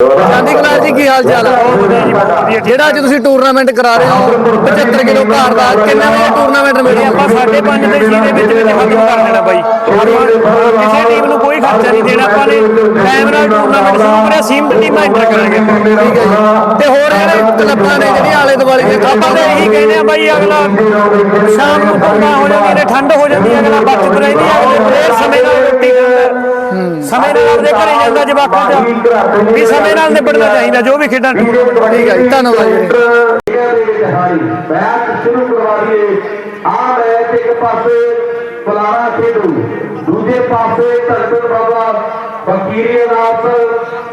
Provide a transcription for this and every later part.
ਚਾਂਦੀ ਕਲਾਸ ਜੀ ਕੀ ਹਾਲ ਚਾਲ ਹੈ ਜਿਹੜਾ ਅੱਜ ਤੁਸੀਂ ਟੂਰਨਾਮੈਂਟ ਕਰਾ ਰਹੇ ਹੋ 75 ਕਿਲੋ ਭਾਰ ਦਾ ਕਿੰਨੇ ਵਜੇ ਟੂਰਨਾਮੈਂਟ ਮਿਲੀ ਆਪਾਂ 5.5 ਦੇ ਜੀ ਦੇ ਵਿੱਚ ਵਿੱਚ ਖਤਮ ਕਰ ਦੇਣਾ ਬਾਈ? ਕਿਸੇ ਟੀਮ ਨੂੰ ਕੋਈ ਖਰਚਾ ਨਹੀਂ ਦੇਣਾ ਆਪਾਂ ਨੇ ਟਾਈਮ ਨਾਲ ਟੂਰਨਾਮੈਂਟ ਸ਼ੁਰੂ ਕਰਿਆ ਸੀਮਤ ਟੀਮਾਂ ਐਂਟਰ ਕਰਾਂਗੇ ਠੀਕ ਹੈ ਜੀ। ਤੇ ਹੋਰ ਜਿਹੜੇ ਕਲੱਬਾਂ ਨੇ ਜਿਹੜੀਆਂ ਆਲੇ ਦੁਆਲੇ ਦੇ ਆਪਾਂ ਤਾਂ ਇਹੀ ਕਹਿੰਦੇ ਆ ਬਾਈ ਅਗਲਾ ਸ਼ਾਮ ਨੂੰ ਪੂਰਾ ਹੋ ਜਾਂਦੀ ਨੇ ਠੰਡ ਹੋ ਜਾਂਦੀ ਹੈ ਅਗਲਾ ਬਚਤ ਰਹਿੰਦੀ ਹੈ ਅਗਲੇ ਸਮੇਂ ਨਾਲ ਰੋਟੀ ਖਾਂਦਾ। ਸਮੇਂ ਨਾਲ ਆਪਦੇ ਘਰੇ ਜਾਂਦਾ ਜਵਾਕਾਂ ਦਾ। ਵੀ ਸਮੇਂ ਨਾਲ ਨਿਬੜਨਾ ਚਾਹੀਦਾ ਜੋ ਵੀ ਖੇਡਾਂ ਠੀਕ ਹੈ ਜੀ। ਧੰਨਵਾਦ ਜੀ। ਮੈਚ ਸ਼ੁਰੂ ਕਰਵਾ ਦਈਏ ਆ ਮੈਚ ਇੱਕ ਪਾਸੇ ਬੁਲਾਰਾ ਖੇਡੂ ਦੂਜੇ ਪਾਸੇ ਧਰਮਨ ਬਾਬਾ ਫਕੀਰੀ ਅਨਾਸ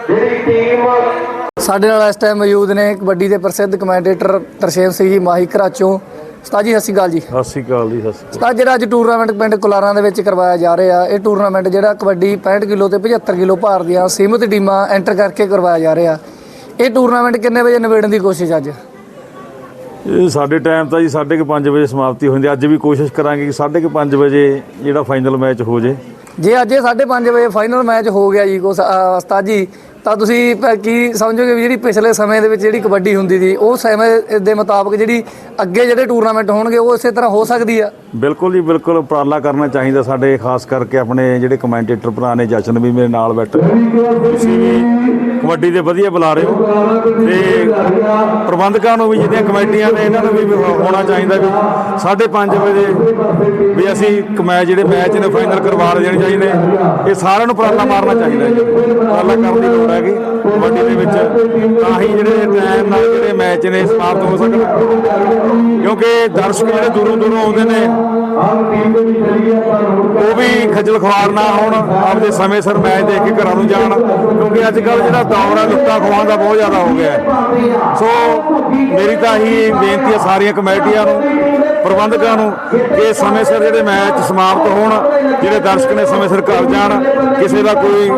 ਜਿਹੜੀ ਟੀਮ ਸਾਡੇ ਨਾਲ ਇਸ ਟਾਈਮ ਮੌਜੂਦ ਨੇ ਕਬੱਡੀ ਦੇ ਪ੍ਰਸਿੱਧ ਕਮੈਂਟੇਟਰ ਤਰਸ਼ੇਮ ਸਿੰਘ ਜੀ ਮਾਹੀ ਘਰਾਚੋਂ। ਉਸਤਾਦ ਜੀ ਸਤਿ ਸ਼੍ਰੀ ਅਕਾਲ ਜੀ। ਸਤਿ ਸ਼੍ਰੀ ਅਕਾਲ ਜੀ ਸਤਿ ਸ਼੍ਰੀ ਜਿਹੜਾ ਅੱਜ ਟੂਰਨਾਮੈਂਟ ਪਿੰਡ ਕੁਲਾਰਾਂ ਦੇ ਵਿੱਚ ਕਰਵਾਇਆ ਜਾ ਰਿਹਾ ਇਹ ਟੂਰਨਾਮੈਂਟ ਜਿਹੜਾ ਕਬੱਡੀ 65 ਕਿਲੋ ਤੇ 75 ਕਿਲੋ ਭਾਰ ਦੀਆਂ ਸੀਮਤ ਟੀਮਾਂ ਐਂਟਰ ਕਰਕੇ ਕਰਵਾਇਆ ਜਾ ਰਿਹਾ। ਇਹ ਟੂਰਨਾਮੈਂਟ ਕਿੰਨੇ ਵਜੇ ਨਿਬੇੜਨ ਦੀ ਕੋਸ਼ਿਸ਼ ਅੱਜ? ਇਹ ਸਾਡੇ ਟਾਈਮ ਤਾਂ ਜੀ 5:30 ਵਜੇ ਸਮਾਪਤੀ ਹੁੰਦੀ ਅੱਜ ਵੀ ਕੋਸ਼ਿਸ਼ ਕਰਾਂਗੇ ਕਿ 5:30 ਵਜੇ ਜਿਹੜਾ ਫਾਈਨਲ ਮੈਚ ਹੋ ਜੇ। ਜੇ ਅੱਜ ਇਹ 5:30 ਵਜੇ ਫਾਈਨਲ ਮੈਚ ਹੋ ਗਿਆ ਜੀ ਕੋ ਉਸਤਾਦ ਜੀ ਤਾਂ ਤੁਸੀਂ ਕੀ ਸਮਝੋਗੇ ਵੀ ਜਿਹੜੀ ਪਿਛਲੇ ਸਮੇਂ ਦੇ ਵਿੱਚ ਜਿਹੜੀ ਕਬੱਡੀ ਹੁੰਦੀ ਸੀ, ਉਹ ਸਮੇਂ ਦੇ ਮੁਤਾਬਕ ਜਿਹੜੀ ਅੱਗੇ ਜਿਹੜੇ ਟੂਰਨਾਮੈਂਟ ਹੋਣਗੇ, ਉਹ ਇਸੇ ਤਰ੍ਹਾਂ ਹੋ ਸਕਦੀ ਆ? ਬਿਲਕੁਲ ਜੀ, ਬਿਲਕੁਲ ਉਪਰਾਲਾ ਕਰਨਾ ਚਾਹੀਦਾ ਸਾਡੇ, ਖਾਸ ਕਰਕੇ ਆਪਣੇ ਜਿਹੜੇ ਕਮੈਂਟੇਟਰ ਭਰਾ ਨੇ, ਜਸ਼ਨ ਵੀ ਮੇਰੇ ਨਾਲ ਬੈਠੇ ਤੁਸੀਂ ਵੀ ਕਬੱਡੀ ਦੇ ਵਧੀਆ ਬੁਲਾ ਰਹੇ ਹੋ। ਤੇ ਪ੍ਰਬੰਧਕਾਂ ਨੂੰ ਵੀ, ਜਿਹੜੀਆਂ ਕਮੇਟੀਆਂ ਨੇ, ਇਹਨਾਂ ਨੂੰ ਵੀ ਹੋਣਾ ਚਾਹੀਦਾ ਵੀ 5:30 ਵਜੇ ਵੀ ਅਸੀਂ ਇੱਕ ਮੈਚ ਜਿਹੜੇ ਮੈਚ ਨੇ ਫਾਈਨਲ ਕਰਵਾ ਦੇਣੇ ਚਾਹੀਦੇ ਇਹ ਸਾਰਿਆਂ ਨੂੰ ਉਪਰਾਲਾ ਮਾਰਨਾ ਚਾਹੀਦਾ ਜੀ। ਉਪਰਾਲਾ ਕਰਨ ਦੀ ਲੋੜ ਹੈਗੀ। ਕਬੱਡੀ ਦੇ ਵਿੱਚ ਤਾਂ ਹੀ ਜਿਹੜੇ ਟਾਈਮ ਨਾਲ ਜਿਹੜੇ ਮੈਚ ਨੇ ਸਮਾਪਤ ਹੋ ਸਕਣ। ਕਿਉਂਕਿ ਦਰਸ਼ਕ ਜਿਹੜੇ ਦੂਰੋਂ ਦੂਰੋਂ ਆਉਂਦੇ ਨੇ, ਉਹ ਵੀ ਖੱਜਲ ਖਵਾਰ ਨਾ ਹੋਣ, ਆਪਦੇ ਸਮੇਂ ਸਿਰ ਮੈਚ ਦੇਖ ਕੇ ਘਰਾਂ ਨੂੰ ਜਾਣ। ਕਿਉਂਕਿ ਅੱਜ ਕੱਲ ਜਿਹੜਾ ਦੌਰ ਹੈ ਲੁੱਟਾਂ ਖਵਾਉਣ ਦਾ ਬਹੁਤ ਜ਼ਿਆਦਾ ਹੋ ਗਿਆ ਸੋ ਮੇਰੀ ਤਾਂ ਹੀ ਬੇਨਤੀ ਹੈ ਸਾਰੀਆਂ ਕਮੇਟੀਆਂ ਨੂੰ ਪ੍ਰਬੰਧਕਾਂ ਨੂੰ ਕਿ ਸਮੇਂ ਸਿਰ ਜਿਹੜੇ ਮੈਚ ਸਮਾਪਤ ਹੋਣ, ਜਿਹੜੇ ਦਰਸ਼ਕ ਨੇ ਸਮੇਂ ਸਿਰ ਘਰ ਜਾਣ, ਕਿਸੇ ਦਾ ਕੋਈ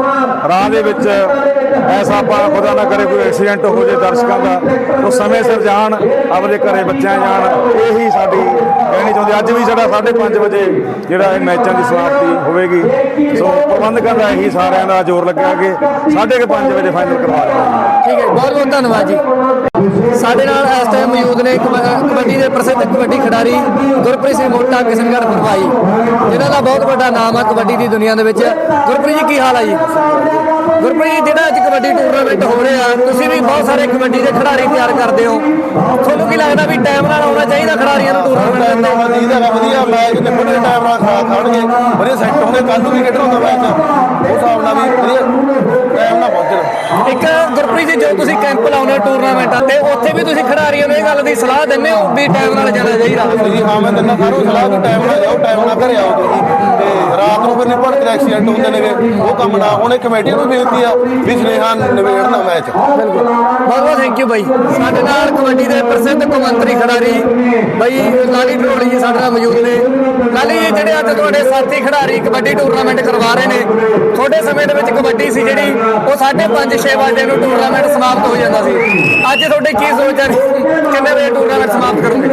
ਰਾਹ ਦੇ ਵਿੱਚ ਐਸਾ ਆਪਾਂ ਖੁਦਾ ਨਾ ਕਰੇ ਕੋਈ ਐਕਸੀਡੈਂਟ ਹੋ ਜੇ ਦਰਸ਼ਕਾਂ ਦਾ, ਉਹ ਸਮੇਂ ਸਿਰ ਜਾਣ, ਆਪਦੇ ਘਰੇ ਬੱਚਿਆਂ ਜਾਣ, ਇਹੀ ਸਾਡੀ ਕਹਿਣੀ ਚਾਹੁੰਦੇ ਅੱਜ ਵੀ ਸਾਡਾ 5:30 ਵਜੇ ਜਿਹੜਾ ਇਹ ਮੈਚਾਂ ਦੀ ਸਮਾਪਤੀ ਹੋਵੇਗੀ। ਸੋ ਪ੍ਰਬੰਧਕਾਂ ਦਾ ਇਹੀ ਸਾਰਿਆਂ ਦਾ ਜ਼ੋਰ ਲੱਗਿਆ ਕਿ 5:30 ਵਜੇ ਫਾਈਨਲ ਕਰਵਾ ਦੇਣਾ ਠੀਕ ਹੈ ਬਹੁਤ ਬਹੁਤ ਧੰਨਵਾਦ ਜੀ। ਸਾਡੇ ਨਾਲ ਇਸ ਟਾਈਮ ਮੌਜੂਦ ਨੇ ਕਬੱਡੀ ਦੇ ਪ੍ਰਸਿੱਧ ਕਬੱਡੀ ਖਿਡਾਰੀ ਗੁਰਪ੍ਰੀਤ ਸਿੰਘ ਮੋਟਾ, ਕਿਸ਼ਨਗੜ੍ਹ ਭਰਵਾਈ, ਜਿਨ੍ਹਾਂ ਦਾ ਬਹੁਤ ਵੱਡਾ ਨਾਮ ਹੈ ਕਬੱਡੀ ਦੀ ਦੁਨੀਆ ਦੇ ਵਿੱਚ। ਗੁਰਪ੍ਰੀਤ ਜੀ, ਕੀ ਹਾਲ ਹੈ ਜੀ? ਗੁਰਪ੍ਰੀਤ ਜੀ, ਜਿਹੜਾ ਅੱਜ ਕਬੱਡੀ ਟੂਰਨਾਮੈਂਟ ਹੋ ਰਿਹਾ, ਤੁਸੀਂ ਵੀ ਬਹੁਤ ਸਾਰੇ ਕਬੱਡੀ ਦੇ ਖਿਡਾਰੀ ਤਿਆਰ ਕਰਦੇ ਹੋ। ਤੁਹਾਨੂੰ ਕੀ ਲੱਗਦਾ ਵੀ ਟਾਈਮ ਨਾਲ ਆਉਣਾ ਚਾਹੀਦਾ ਖਿਡਾਰੀਆਂ ਨੂੰ ਟੂਰਨਾਮੈਂਟ ਤੇ? ਵਧੀਆ ਵਧੀਆ ਮੈਚ ਨਿਬੜਨ ਦੇ ਟਾਈਮ ਨਾਲ ਖਾ ਖਾਣਗੇ ਵਧੀਆ ਸੈੱਟ ਹੋਣੇ ਕੱਲ ਨੂੰ ਵੀ ਖੇਡਣਾ ਹੁੰਦਾ ਮੈਚ ਉਸ ਹਿਸਾਬ ਨਾਲ ਵੀ ਵਧੀਆ। ਟਾਈਮ ਨਾਲ ਪਹੁੰਚਣ ਇੱਕ ਗੁਰਪ੍ਰੀਤ ਜੀ ਜੋ ਤੁਸੀਂ ਕੈਂਪ ਲਾਉਂਦੇ ਹੋ ਟੂਰਨਾਮੈਂਟਾਂ ਤੇ ਉੱਥੇ ਵੀ ਤੁਸੀਂ ਖਿਡਾਰੀਆਂ ਨੂੰ ਇਹ ਗੱਲ ਦੀ ਸਲਾਹ ਦਿੰਦੇ ਹੋ ਵੀ ਟਾਈਮ ਨਾਲ ਜਾਣਾ ਚਾਹੀਦਾ? ਜੀ ਹਾਂ ਮੈਂ ਦਿੰਦਾ ਸਾਰੋਂ ਸਲਾਹ ਵੀ ਟਾਈਮ ਨਾਲ ਜਾਓ ਟਾਈਮ ਨਾਲ ਘਰੇ ਆਓ ਤੁਸੀਂ। ਤੇ ਰਾਤ ਨੂੰ ਫਿਰ ਨਿਪੜ ਕੇ ਐਕਸੀਡੈਂਟ ਹੁੰਦੇ ਨੇਗੇ। ਉਹ ਕੰਮ ਨਾ ਹੋਣੇ ਕਮੇਟੀ ਨੂੰ ਬੇਨਤੀ ਆ ਵੀ ਸੁਨੇਹਾ ਨਿਬੇੜਨਾ ਮੈਚ। ਬਹੁਤ ਬਹੁਤ ਥੈਂਕ ਯੂ ਬਾਈ। ਸਾਡੇ ਨਾਲ ਕਬੱਡੀ ਦੇ ਪ੍ਰਸਿੱਧ ਕੌਮਾਂਤਰੀ ਖਿਡਾਰੀ ਬਾਈ ਲਾਲੀ ਢੋਲੀ ਜੀ ਸਾਡੇ ਨਾਲ ਮੌਜੂਦ ਨੇ। ਲਾਲੀ ਜੀ ਜਿਹੜੇ ਅੱਜ ਤੁਹਾਡੇ ਸਾਥੀ ਖਿਡਾਰੀ ਕਬੱਡੀ ਟੂਰਨਾਮੈਂਟ ਕਰਵਾ ਰਹੇ ਨੇ ਤੁਹਾਡੇ ਸਮੇਂ ਦੇ ਵਿੱਚ ਕਬੱਡੀ ਸੀ ਜਿਹੜੀ ਉਹ 5:30 6 ਵਜੇ ਨੂੰ ਟੂਰਨਾਮੈਂਟ ਸਮਾਪਤ ਹੋ ਜਾਂਦਾ ਸੀ। ਅੱਜ ਤੁਹਾਡੀ ਕੀ ਸੋਚ ਹੈ ਕਿੰਨੇ ਵਜੇ ਟੂਰਨਾਮੈਂਟ ਸਮਾਪਤ ਕਰੋਗੇ?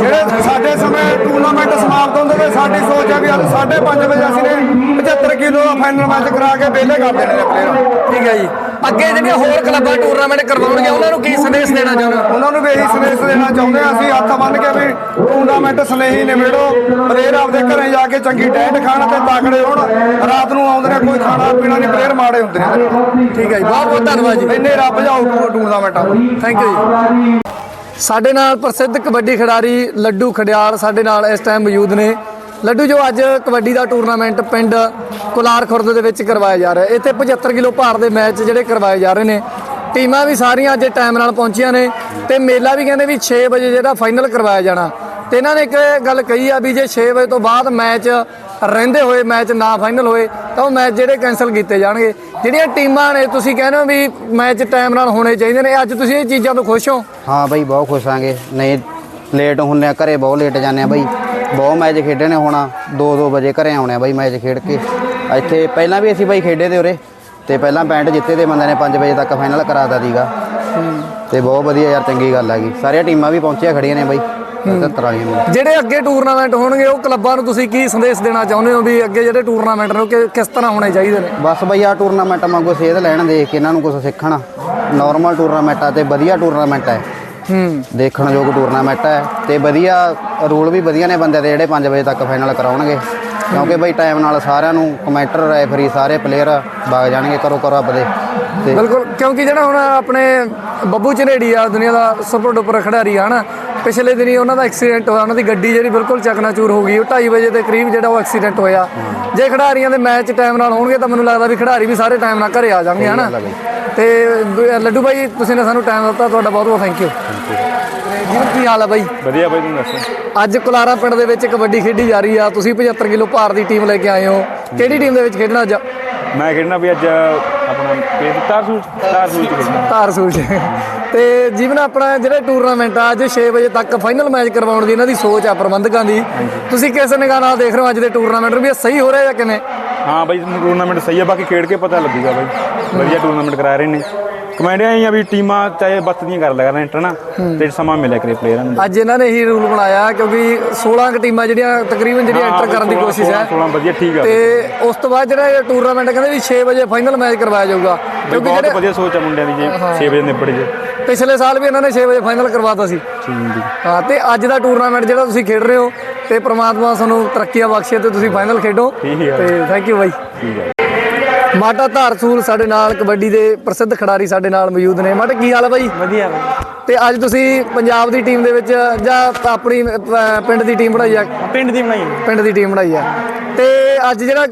ਜਿਹੜੇ ਸਾਡੇ ਸਮੇਂ ਟੂਰਨਾਮੈਂਟ ਸਮਾਪਤ ਹੁੰਦੇ ਨੇ ਸਾਡੀ ਸੋਚ ਹੈ ਵੀ ਅੱਜ 5:30 ਵਜੇ ਅਸੀਂ ਨੇ 75 ਕਿਲੋ ਦਾ ਫਾਈਨਲ ਮੈਚ ਕਰਾ ਕੇ ਵਿਹਲੇ ਕਰ ਦੇਣੇ ਨੇ ਪਲੇਅਰ ਠੀਕ ਹੈ ਜੀ। ਅੱਗੇ ਜਿਹੜੀਆਂ ਹੋਰ ਕਲੱਬਾਂ ਟੂਰਨਾਮੈਂਟ ਕਰਵਾਉਣਗੇ ਉਹਨਾਂ ਨੂੰ ਕੀ ਸੰਦੇਸ਼ ਦੇਣਾ ਚਾਹੁੰਦੇ ਹੋ ਉਹਨਾਂ ਨੂੰ ਵੀ ਇਹੀ ਸੰਦੇਸ਼ ਦੇਣਾ ਚਾਹੁੰਦੇ ਹਾਂ ਅਸੀਂ ਹੱਥ ਬੰਨ ਕੇ ਵੀ ਟੂਰਨਾਮੈਂਟ ਸਨੇਹੀ ਨਿਬੇੜੋ। ਪਲੇਅਰ ਆਪਦੇ ਘਰੇ ਜਾ ਕੇ ਚੰਗੀ ਡਾਇਟ ਖਾਣ ਤੇ ਤਾਕੜੇ ਹੋਣ। ਰਾਤ ਨੂੰ ਆਉਂਦੇ ਨੇ ਕੋਈ ਖਾਣਾ ਪੀਣਾ ਨਹੀਂ ਪਲੇਅਰ ਮਾੜੇ ਹੁੰਦੇ ਨੇ। ਠੀਕ ਹੈ ਜੀ ਬਹੁਤ ਬਹੁਤ ਧੰਨਵਾਦ ਜੀ। ਇੰਨੇ ਰੱਬ ਜਾਓ ਟੂਰਨਾਮੈਂਟ ਥੈਂਕ ਯੂ ਜੀ। ਸਾਡੇ ਨਾਲ ਪ੍ਰਸਿੱਧ ਕਬੱਡੀ ਖਿਡਾਰੀ ਲੱਡੂ ਖੜਿਆਲ ਸਾਡੇ ਨਾਲ ਇਸ ਟਾਈਮ ਮੌਜੂਦ ਨੇ। ਲੱਡੂ ਜੋ ਅੱਜ ਕਬੱਡੀ ਦਾ ਟੂਰਨਾਮੈਂਟ ਪਿੰਡ ਕੁਲਾਰ ਖੁਰਦ ਦੇ ਵਿੱਚ ਕਰਵਾਇਆ ਜਾ ਰਿਹਾ ਇੱਥੇ 75 ਕਿਲੋ ਭਾਰ ਦੇ ਮੈਚ ਜਿਹੜੇ ਕਰਵਾਏ ਜਾ ਰਹੇ ਨੇ। ਟੀਮਾਂ ਵੀ ਸਾਰੀਆਂ ਅੱਜ ਟਾਈਮ ਨਾਲ ਪਹੁੰਚੀਆਂ ਨੇ ਤੇ ਮੇਲਾ ਵੀ ਕਹਿੰਦੇ ਵੀ 6 ਵਜੇ ਜਿਹੜਾ ਫਾਈਨਲ ਕਰਵਾਇਆ ਜਾਣਾ। ਤੇ ਇਹਨਾਂ ਨੇ ਇੱਕ ਗੱਲ ਕਹੀ ਆ ਵੀ ਜੇ 6 ਵਜੇ ਤੋਂ ਬਾਅਦ ਮੈਚ ਰਹਿੰਦੇ ਹੋਏ, ਮੈਚ ਨਾ ਫਾਈਨਲ ਹੋਏ, ਤਾਂ ਉਹ ਮੈਚ ਜਿਹੜੇ ਕੈਨਸਲ ਕੀਤੇ ਜਾਣਗੇ। ਜਿਹੜੀਆਂ ਟੀਮਾਂ ਨੇ, ਤੁਸੀਂ ਕਹਿੰਦੇ ਹੋ ਵੀ ਮੈਚ ਟਾਈਮ ਨਾਲ ਹੋਣੇ ਚਾਹੀਦੇ ਨੇ, ਅੱਜ ਤੁਸੀਂ ਇਹ ਚੀਜ਼ਾਂ ਤੋਂ ਖੁਸ਼ ਹੋ? ਹਾਂ ਬਈ, ਬਹੁਤ ਖੁਸ਼ ਆਂਗੇ ਨਹੀਂ ਲੇਟ ਹੁੰਨੇ ਆ, ਘਰੇ ਬਹੁਤ ਲੇਟ ਜਾਂਦੇ ਆ ਬਈ। ਬਹੁਤ ਮੈਚ ਖੇਡਣੇ ਹੋਣਾ। 2-2 ਵਜੇ ਘਰੇ ਆਉਣੇ ਆ ਬਈ ਮੈਚ ਖੇਡ ਕੇ। ਇੱਥੇ ਪਹਿਲਾਂ ਵੀ ਅਸੀਂ ਬਈ ਖੇਡੇ ਤੇ ਉਰੇ। ਤੇ ਪਹਿਲਾਂ ਪੈਂਟ ਜਿੱਤੇ ਤੇ ਬੰਦੇ ਨੇ 5 ਵਜੇ ਤੱਕ ਫਾਈਨਲ ਕਰਾਤਾ ਸੀਗਾ। ਤੇ ਬਹੁਤ ਵਧੀਆ ਯਾਰ ਚੰਗੀ ਗੱਲ ਹੈਗੀ ਸਾਰੀਆਂ ਟੀਮਾਂ ਵੀ ਪਹੁੰਚੀਆਂ ਖੜੀਆਂ ਨੇ ਬਈ। 77 ਵਾਲੀਆਂ ਨੂੰ। ਜਿਹੜੇ ਅੱਗੇ ਟੂਰਨਾਮੈਂਟ ਹੋਣਗੇ ਉਹ ਕਲੱਬਾਂ ਨੂੰ ਤੁਸੀਂ ਕੀ ਸੰਦੇਸ਼ ਦੇਣਾ ਚਾਹੁੰਦੇ ਹੋ ਵੀ ਅੱਗੇ ਜਿਹੜੇ ਟੂਰਨਾਮੈਂਟ ਨੇ ਉਹ ਕਿਸ ਤਰ੍ਹਾਂ ਹੋਣੇ ਚਾਹੀਦੇ ਨੇ? ਬਸ ਬਈ ਆ ਟੂਰਨਾਮੈਂਟ ਵਾਂਗੂ ਸੇਧ ਲੈਣ ਦੇਖ ਕੇ ਇਹਨਾਂ ਨੂੰ ਕੁਝ ਸਿੱਖਣ। ਨਾਰਮਲ ਟੂਰਨਾਮੈਂਟ ਆ ਤੇ ਵਧੀਆ ਟੂਰਨਾਮੈਂਟ ਹੈ ਹੂੰ। ਦੇਖਣ ਯੋਗ ਟੂਰਨਾਮੈਂਟ ਹੈ ਤੇ ਵਧੀਆ ਰੂਲ ਵੀ ਵਧੀਆ ਨੇ ਬੰਦੇ ਦੇ ਜਿਹੜੇ 5 ਵਜੇ ਤੱਕ ਫਾਈਨਲ ਕਰਾਉਣਗੇ। ਕਿਉਂਕਿ ਬਈ ਟਾਈਮ ਨਾਲ ਸਾਰਿਆਂ ਨੂੰ ਕਮੈਂਟਰ ਰੈਫਰੀ ਸਾਰੇ ਪਲੇਅਰ ਵਗ ਜਾਣਗੇ ਕਰੋ ਕਰੋ ਆਪਦੇ। ਬਿਲਕੁਲ ਕਿਉਂਕਿ ਜਿਹੜਾ ਹੁਣ ਆਪਣੇ ਬੱਬੂ ਝਨੇੜੀ ਆ ਦੁਨੀਆ ਦਾ ਸੁਪਰ ਡੁਪਰ ਖਿਡਾਰੀ ਆ ਹਨਾ? ਪਿਛਲੇ ਦਿਨੀ ਉਹਨਾਂ ਦਾ ਐਕਸੀਡੈਂਟ ਹੋਇਆ ਉਹਨਾਂ ਦੀ ਗੱਡੀ ਜਿਹੜੀ ਬਿਲਕੁਲ ਚਕਨਾਚੂਰ ਹੋ ਗਈ ਉਹ 2:30 ਵਜੇ ਦੇ ਕਰੀਬ ਜਿਹੜਾ ਉਹ ਐਕਸੀਡੈਂਟ ਹੋਇਆ। ਜੇ ਖਿਡਾਰੀਆਂ ਦੇ ਮੈਚ ਟਾਈਮ ਨਾਲ ਹੋਣਗੇ ਤਾਂ ਮੈਨੂੰ ਲੱਗਦਾ ਵੀ ਖਿਡਾਰੀ ਵੀ ਸਾਰੇ ਟਾਈਮ ਨਾਲ ਘਰੇ ਆ ਜਾਣਗੇ ਹਨਾ। ਤੇ ਲੱਡੂ ਬਾਈ ਤੁਸੀਂ ਨੇ ਸਾਨੂੰ ਟਾਈਮ ਦਿੱਤਾ ਤੁਹਾਡਾ ਬਹੁਤ ਬਹੁਤ ਥੈਂਕ ਯੂ ਜੀਵਨ ਕੀ ਹਾਲ ਆ ਬਾਈ? ਵਧੀਆ ਬਾਈ ਤੂੰ ਦੱਸ। ਅੱਜ ਕੁਲਾਰਾ ਪਿੰਡ ਦੇ ਵਿੱਚ ਕਬੱਡੀ ਖੇਡੀ ਜਾ ਰਹੀ ਆ ਤੁਸੀਂ 75 ਕਿਲੋ ਭਾਰ ਦੀ ਟੀਮ ਲੈ ਕੇ ਆਏ ਹੋ। ਕਿਹੜੀ ਟੀਮ ਦੇ ਵਿੱਚ ਖੇਡਣਾ ਅੱਜ? ਮੈਂ ਖੇਡਣਾ ਵੀ ਅੱਜ ਆਪਣਾ ਪੇਟ ਤਾਰ ਸੂਚ ਤਾਰ ਸੂਚ ਧਾਰ ਸੂਚ ਤੇ ਜੀਵਨ ਆਪਣਾ ਜਿਹੜੇ ਟੂਰਨਾਮੈਂਟ ਆ ਅੱਜ 6 ਵਜੇ ਤੱਕ ਫਾਈਨਲ ਮੈਚ ਕਰਵਾਉਣ ਦੀ ਇਹਨਾਂ ਦੀ ਸੋਚ ਆ ਪ੍ਰਬੰਧਕਾਂ ਦੀ। ਤੁਸੀਂ ਕਿਸ ਨਿਗਾਹ ਨਾਲ ਦੇਖ ਰਹੇ ਹੋ ਅੱਜ ਦੇ ਟੂਰਨਾਮੈਂਟ ਨੂੰ ਵੀ ਇਹ ਸਹੀ ਹੋ ਰਿਹਾ ਜਾਂ ਕਿਵੇਂ? ਹਾਂ ਬਾਈ ਟੂਰਨਾਮੈਂਟ ਸਹੀ ਆ ਬਾਕੀ ਖੇਡ ਕੇ ਪਤਾ ਲੱਗੂਗਾ ਬਾਈ। ਵਧੀਆ ਟੂਰਨਾਮੈਂਟ ਕਰਾ ਰਹੇ ਨੇ। ਕਮੈਂਡੀਆਂ ਹੀ ਆ ਵੀ ਟੀਮਾਂ ਚਾਹੇ ਬੱਤਦੀਆਂ ਕਰ ਲਿਆ ਕਰਨ ਇੰਟਰ ਨਾ ਤੇ ਸਮਾਂ ਮਿਲਿਆ ਕਰੇ ਪਲੇਅਰਾਂ ਨੂੰ। ਅੱਜ ਇਹਨਾਂ ਨੇ ਇਹੀ ਰੂਲ ਬਣਾਇਆ ਕਿਉਂਕਿ 16 ਕੁ ਟੀਮਾਂ ਜਿਹੜੀਆਂ ਤਕਰੀਬਨ ਜਿਹੜੀਆਂ ਹਾਂ, ਐਂਟਰ ਕਰਨ ਦੀ 16 ਕੋਸ਼ਿਸ਼ ਹੈ। 16 ਵਧੀਆ ਠੀਕ ਆ ਤੇ ਉਸ ਤੋਂ ਬਾਅਦ ਜਿਹੜਾ ਇਹ ਟੂਰਨਾਮੈਂਟ ਕਹਿੰਦੇ ਵੀ 6 ਵਜੇ ਫਾਈਨਲ ਮੈਚ ਕਰਵਾਇਆ ਜਾਊਗਾ। ਕਿਉਂਕਿ ਬਹੁਤ ਵਧੀਆ ਸੋਚ ਆ ਮੁੰਡਿਆਂ ਦੀ ਜੇ 6 ਵਜੇ ਨਿਬੜ ਜੇ। ਪਿਛਲੇ ਸਾਲ ਵੀ ਇਹਨਾਂ ਨੇ 6 ਵਜੇ ਫਾਈਨਲ ਕਰਵਾਤਾ ਸੀ। ਹਾਂ ਤੇ ਅੱਜ ਦਾ ਟੂਰਨਾਮੈਂਟ ਜਿਹੜਾ ਤੁਸੀਂ ਖੇਡ ਰਹੇ ਹੋ ਤੇ ਪ੍ਰਮਾਤਮਾ ਤੁਹਾਨੂੰ ਤਰੱਕੀਆਂ ਬਖਸ਼ੇ ਤੇ ਤੁਸੀਂ ਫਾਈਨਲ ਖੇਡੋ। ਹੈ। ਤੇ ਥੈਂਕ ਯੂ ਬਾਈ। ਠੀਕ ਹੈ ਮਾਟਾ ਧਾਰਸੂਲ ਸਾਡੇ ਨਾਲ ਕਬੱਡੀ ਦੇ ਪ੍ਰਸਿੱਧ ਖਿਡਾਰੀ ਸਾਡੇ ਨਾਲ ਮੌਜੂਦ ਨੇ। ਮਾਟਾ ਕੀ ਹਾਲ ਹੈ ਬਾਈ? ਵਧੀਆ ਬਾਈ। ਤੇ ਅੱਜ ਤੁਸੀਂ ਪੰਜਾਬ ਦੀ ਟੀਮ ਦੇ ਵਿੱਚ ਜਾਂ ਆਪਣੀ ਅਹ, ਪਿੰਡ ਦੀ ਟੀਮ ਬਣਾਈ ਆ? ਪਿੰਡ ਦੀ ਬਣਾਈ ਹੈ। ਪਿੰਡ ਦੀ ਟੀਮ ਬਣਾਈ ਆ। ਤੇ ਅੱਜ ਜਿਹੜਾ